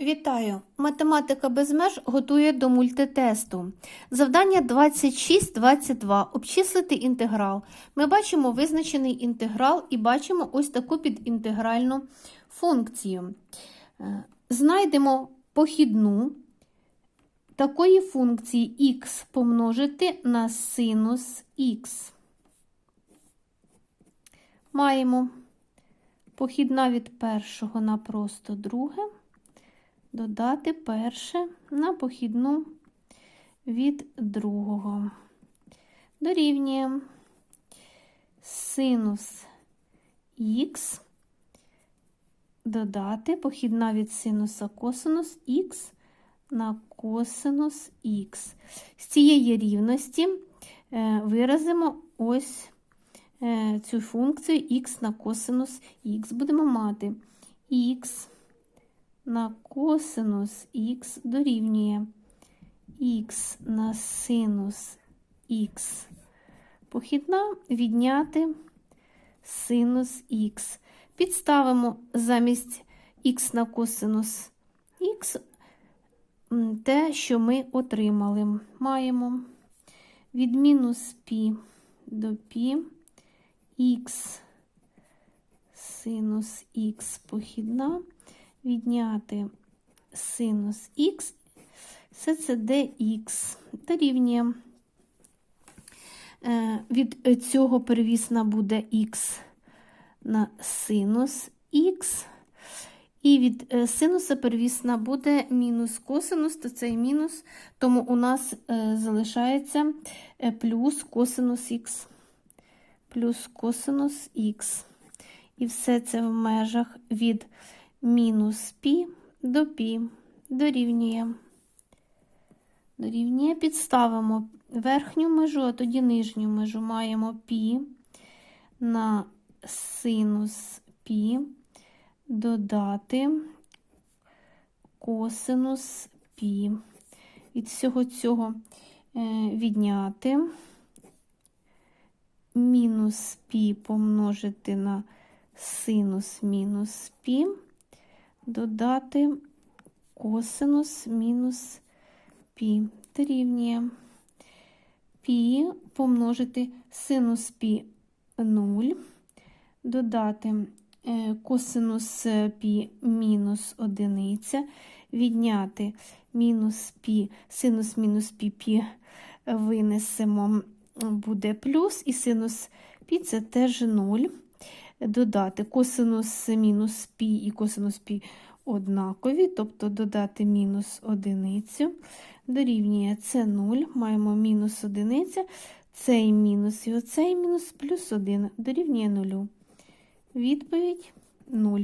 Вітаю! Математика без меж готує до мультитесту. Завдання 26-22. Обчислити інтеграл. Ми бачимо визначений інтеграл і бачимо ось таку підінтегральну функцію. Е, Знайдемо похідну такої функції х помножити на синус х. Маємо похідна від першого на просто друге додати перше на похідну від другого. Дорівнює синус х, додати похідна від синуса косинус х на косинус х. З цієї рівності е, виразимо ось е, цю функцію х на косинус х. Будемо мати х на косинус х дорівнює х на синус х. Похідна відняти синус х. Підставимо замість х на косинус х те, що ми отримали. Маємо від мінус π до π х синус х похідна відняти синус х, все це dx дорівнює. Е, Від цього первісна буде х на синус х, і від е, синуса первісна буде мінус косинус, то цей мінус, тому у нас е, залишається плюс косинус х, плюс косинус х. І все це в межах від мінус пі до пі дорівнює. Дорівнює, підставимо верхню межу, а тоді нижню межу маємо пі на синус пі додати косинус пі. Від всього цього е, відняти мінус пі помножити на синус мінус пі додати косинус мінус пі дорівнює пі помножити синус пі 0, додати е, косинус пі мінус одиниця, відняти мінус пі, синус мінус пі пі винесемо, буде плюс, і синус пі це теж 0 додати косинус мінус пі і косинус пі однакові, тобто додати мінус одиницю, дорівнює це 0, маємо мінус одиниця, цей мінус і оцей мінус плюс 1 дорівнює 0. Відповідь 0.